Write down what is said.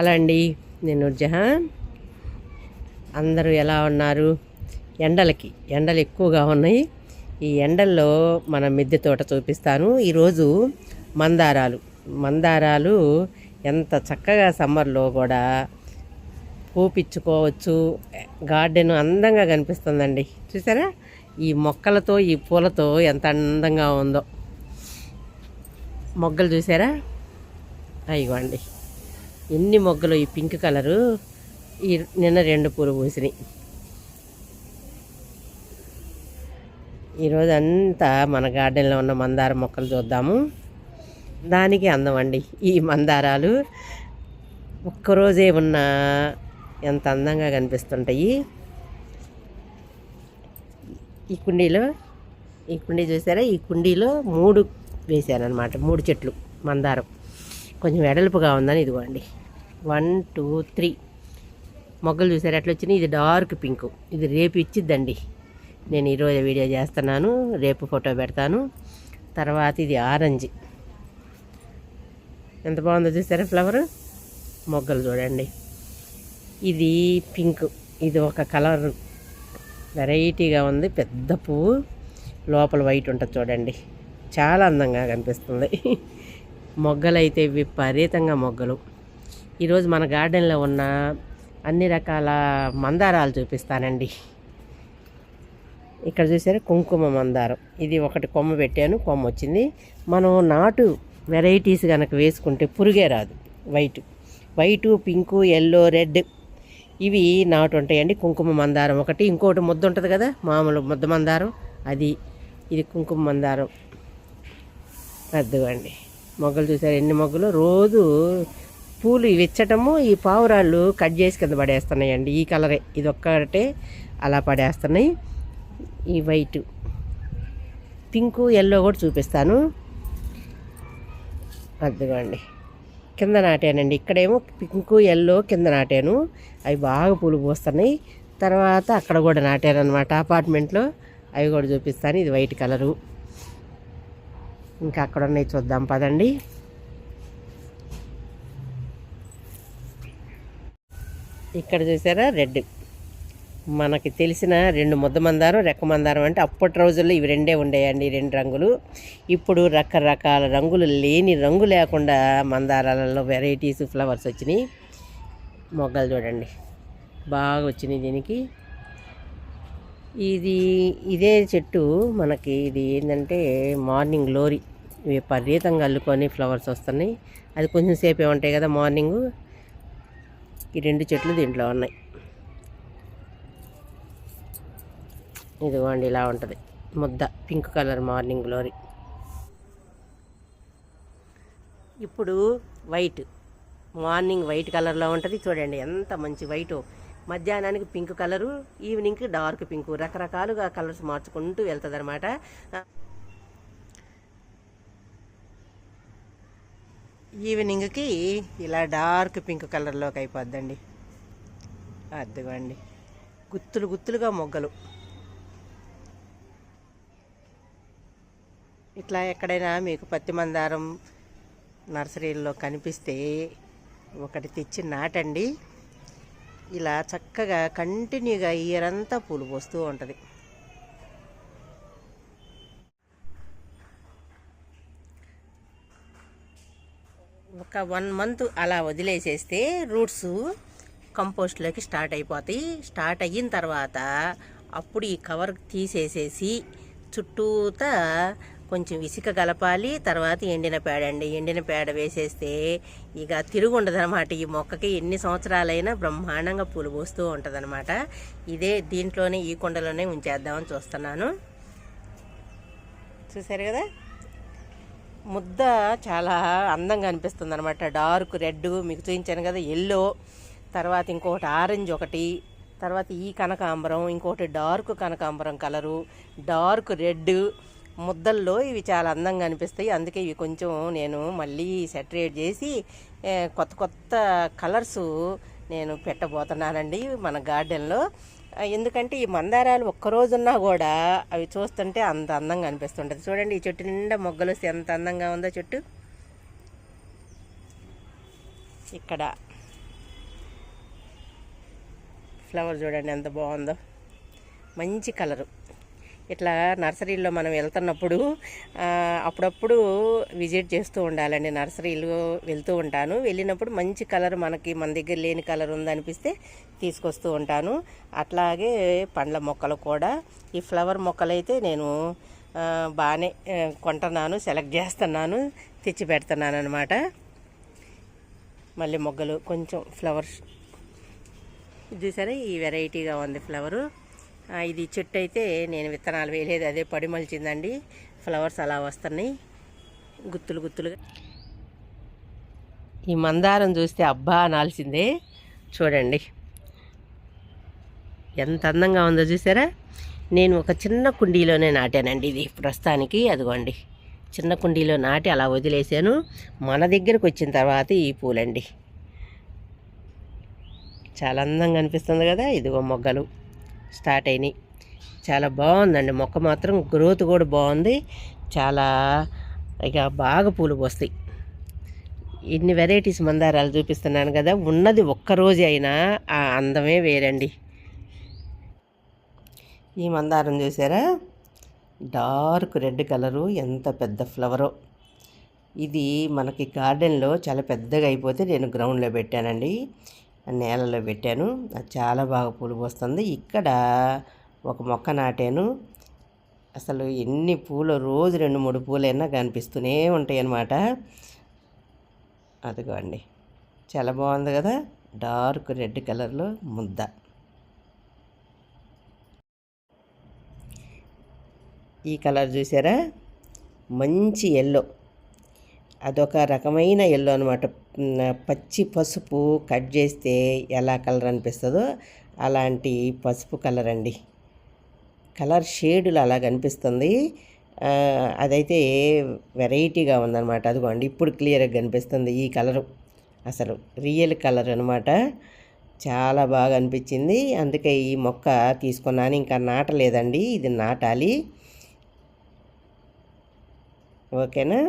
Hello అండి నేను జహాన్ అందరూ ఎలా ఉన్నారు? ఎండలకి ఎండలు ఎక్కువగా ఉన్నాయి. ఈ ఎండల్లో మన మిద్దె తోట చూపిస్తాను. ఈరోజు మందారాలు. మందారాలు ఎంత చక్కగా సమ్మర్లో కూడా పూపించుకోవచ్చు. గార్డెన్ అందంగా కనిపిస్తుందండి. చూసారా? ఈ మొక్కలతో ఈ పూలతో ఎంత అందంగా ఉందో. మొగ్గలు చూసారా? అయ్యిగోండి ఎన్ని మొగ్గలు ఈ పింక్ కలరు? ఈ నిన్న రెండు పూలు పూసినాయి. ఈరోజు అంతా మన గార్డెన్లో ఉన్న మందార మొక్కలు చూద్దాము. దానికి అందం అండి ఈ మందారాలు. ఒక్కరోజే ఉన్న ఎంత అందంగా కనిపిస్తుంటాయి. ఈ కుండీలో ఈ కుండీ చూసారా? ఈ కుండీలో మూడు వేసానమాట మూడు చెట్లు మందారం. కొంచెం వెడల్పుగా ఉందని ఇదిగోండి. వన్ టూ త్రీ మొగ్గలు చూసారు? ఎట్లా వచ్చినాయి? ఇది డార్క్ పింక్ ఇది రేపు ఇచ్చిద్దండి. నేను ఈరోజు వీడియో చేస్తున్నాను. రేపు ఫోటో పెడతాను. తర్వాత ఇది ఆరెంజ్. ఎంత బాగుందో చూసారా ఫ్లవర్ మొగ్గలు చూడండి. ఇది పింక్ ఇది ఒక కలర్ వెరైటీగా ఉంది. పెద్ద పువ్వు. లోపల వైట్ ఉంటుంది చూడండి. చాలా అందంగా కనిపిస్తుంది. మొగ్గలైతే విపరీతంగా మొగ్గలు. ఈరోజు మన గార్డెన్లో ఉన్న అన్ని రకాల మందారాలు చూపిస్తానండి. ఇక్కడ చూసారా? కుంకుమ మందారం. ఇది ఒకటి కొమ్మ పెట్టాను కొమ్మ వచ్చింది. మనం నాటు వెరైటీస్ కనుక వేసుకుంటే పురుగే రాదు white. White pink yellow red ఇవి నాటు ఉంటాయండి. కుంకుమ మందారం ఒకటి. ఇంకోటి ముద్ద ఉంటుంది కదా మామూలు ముద్ద మందారం. అది ఇది కుంకుమ మందారం. అద్దుగండి మొగ్గలు చూసారు ఎన్ని మొగ్గలు? రోజు పూలు ఇవి ఇచ్చటము ఈ పావురాళ్ళు కట్ చేసి కింద పడేస్తున్నాయండి ఈ కలరే. ఇది ఒక్కటే అలా పడేస్తున్నాయి. ఈ వైట్. పింకు ఎల్లో కూడా చూపిస్తాను. అదిగోండి. కింద నాటానండి. ఇక్కడేమో పింకు ఎల్లో కింద నాటాను. అవి బాగా పూలు పోస్తున్నాయి. తర్వాత అక్కడ కూడా నాటాను అనమాట అపార్ట్మెంట్లో అవి కూడా చూపిస్తాను. ఇది వైట్ కలరు. ఇంకా అక్కడ ఉన్నాయి చూద్దాం. పదండి. ఇక్కడ చూసారా? రెడ్. మనకి తెలిసిన రెండు ముద్ద మందారం రెక్క మందారం అంటే అప్పటి రోజుల్లో ఇవి రెండే ఉండేయండి రెండు రంగులు. ఇప్పుడు రకరకాల రంగులు లేని రంగు లేకుండా మందారాలలో వెరైటీస్ ఫ్లవర్స్ వచ్చినాయి. మొగ్గలు చూడండి. బాగా వచ్చినాయి దీనికి. ఇది ఇదే చెట్టు మనకి ఇది ఏంటంటే మార్నింగ్ లోరీ. విపరీతంగా అల్లుకొని ఫ్లవర్స్ వస్తున్నాయి. అది కొంచెం సేపే ఉంటాయి కదా మార్నింగ్. ఈ రెండు చెట్లు దీంట్లో ఉన్నాయి. ఇదిగోండి ఇలా ఉంటుంది. ముద్ద పింక్ కలర్ మార్నింగ్ గ్లోరీ ఇప్పుడు వైట్ మార్నింగ్ వైట్ కలర్లో ఉంటుంది. చూడండి ఎంత మంచి వైట్. మధ్యాహ్నానికి పింక్ కలరు ఈవినింగ్కి డార్క్ పింక్. రకరకాలుగా కలర్స్ మార్చుకుంటూ వెళ్తుంది ఈవినింగ్కి ఇలా డార్క్ పింక్ కలర్లోకి అయిపోద్దండి. అదిగోండి. గుత్తులు గుత్తులుగా మొగ్గలు. ఇట్లా ఎక్కడైనా మీకు పత్తి మందారం నర్సరీల్లో కనిపిస్తే ఒకటి తెచ్చి నాటండి. ఇలా చక్కగా కంటిన్యూగా ఇయర్ అంతా పూలు పోస్తూ ఉంటుంది. ఒక వన్ మంత్ అలా వదిలేసేస్తే రూట్స్ కంపోస్ట్లోకి స్టార్ట్ అయిపోతాయి. స్టార్ట్ అయిన తర్వాత అప్పుడు ఈ కవర్ తీసేసేసి చుట్టూతా కొంచెం ఇసుక కలపాలి. తర్వాత ఎండిన పేడ అండి. ఎండిన పేడ వేసేస్తే ఇక తిరుగు ఉండదనమాట ఈ మొక్కకి ఎన్ని సంవత్సరాలైనా బ్రహ్మాండంగా పూలు పోస్తూ ఉంటుందన్నమాట. ఇదే దీంట్లోనే ఈ కుండలోనే ఉంచేద్దామని చూస్తున్నాను. చూసారు కదా? ముద్ద చాలా అందంగా అనిపిస్తుంది అనమాట డార్క్ రెడ్ మీకు చూపించాను కదా ఎల్లో తర్వాత ఇంకొకటి ఆరెంజ్ ఒకటి తర్వాత ఈ కనకాంబరం ఇంకొకటి డార్క్ కనకాంబరం కలరు డార్క్ రెడ్. ముద్దల్లో ఇవి చాలా అందంగా అనిపిస్తాయి. అందుకే ఇవి కొంచెం నేను మళ్ళీ సెటరేట్ చేసి కొత్త కొత్త కలర్స్ నేను పెట్టబోతున్నానండి మన గార్డెన్లో. ఎందుకంటే ఈ మందారాలు ఒక్కరోజున్నా కూడా అవి చూస్తుంటే అంత అందంగా అనిపిస్తుంటుంది. చూడండి ఈ చెట్టు నిండా మొగ్గలు ఎంత అందంగా ఉందో చెట్టు. ఇక్కడ ఫ్లవర్ చూడండి ఎంత బాగుందో. మంచి కలరు. ఇట్లా నర్సరీలో మనం వెళ్తున్నప్పుడు అప్పుడప్పుడు విజిట్ చేస్తూ ఉండాలండి. నర్సరీలు వెళ్తూ ఉంటాను. వెళ్ళినప్పుడు మంచి కలర్ మనకి మన దగ్గర లేని కలర్ ఉందనిపిస్తే తీసుకొస్తూ ఉంటాను. అట్లాగే పండ్ల మొక్కలు కూడా. ఈ ఫ్లవర్ మొక్కలైతే నేను బాగానే కొంటున్నాను సెలెక్ట్ చేస్తున్నాను తెచ్చి పెడుతున్నాను అనమాట మళ్ళీ మొగ్గలు కొంచెం ఫ్లవర్స్. ఇది చూసారా? ఈ వెరైటీగా ఉంది ఫ్లవరు. ఇది చెట్టు అయితే నేను విత్తనాలు వేయలేదు అదే పడిమలిచిందండి ఫ్లవర్స్ అలా వస్తున్నాయి. గుత్తులు గుత్తులుగా. ఈ మందారం చూస్తే అబ్బా అనాల్సిందే. చూడండి. ఎంత అందంగా ఉందో చూసారా? నేను ఒక చిన్న కుండీలోనే నాటానండి ఇది ప్రస్తుతానికి అదిగోండి. చిన్న కుండీలో నాటి అలా వదిలేసాను మన దగ్గరకు వచ్చిన తర్వాత ఈ పూలండి. చాలా అందంగా అనిపిస్తుంది కదా ఇదిగో మొగ్గలు. స్టార్ట్ అయినాయి. చాలా బాగుందండి. మొక్క మాత్రం గ్రోత్ కూడా బాగుంది. చాలా ఇక బాగా పూలు పోస్తాయి. ఇన్ని వెరైటీస్ మందారాలు చూపిస్తున్నాను కదా ఉన్నది ఒక్కరోజు అయినా ఆ అందమే వేరండి. ఈ మందారం చూసారా? డార్క్ రెడ్ కలరు ఎంత పెద్ద ఫ్లవరో. ఇది మనకి గార్డెన్లో చాలా పెద్దగా అయిపోతే నేను గ్రౌండ్లో పెట్టానండి. నేలలో పెట్టాను. అది చాలా బాగా పూలు పోస్తుంది ఇక్కడ ఒక మొక్క నాటాను. అసలు ఎన్ని పూలు రోజు రెండు మూడు పూలైనా కనిపిస్తూనే ఉంటాయి అన్నమాట అదిగోండి. చాలా బాగుంది కదా? డార్క్ రెడ్ కలర్లో ముద్ద. ఈ కలర్ చూసారా? మంచి ఎల్లో. అదొక రకమైన ఎల్లో అనమాట పచ్చి పసుపు కట్ చేస్తే ఎలా కలర్ అనిపిస్తుందో అలాంటి పసుపు కలర్ అండి. కలర్ షేడులు అలా కనిపిస్తుంది. అదైతే వెరైటీగా ఉందన్నమాట. అదిగోండి ఇప్పుడు క్లియర్గా కనిపిస్తుంది ఈ కలరు. అసలు రియల్ కలర్ అనమాట చాలా బాగా అనిపించింది. అందుకే ఈ మొక్క తీసుకున్నాను. ఇంకా నాటలేదండి. ఇది నాటాలి. ఓకేనా?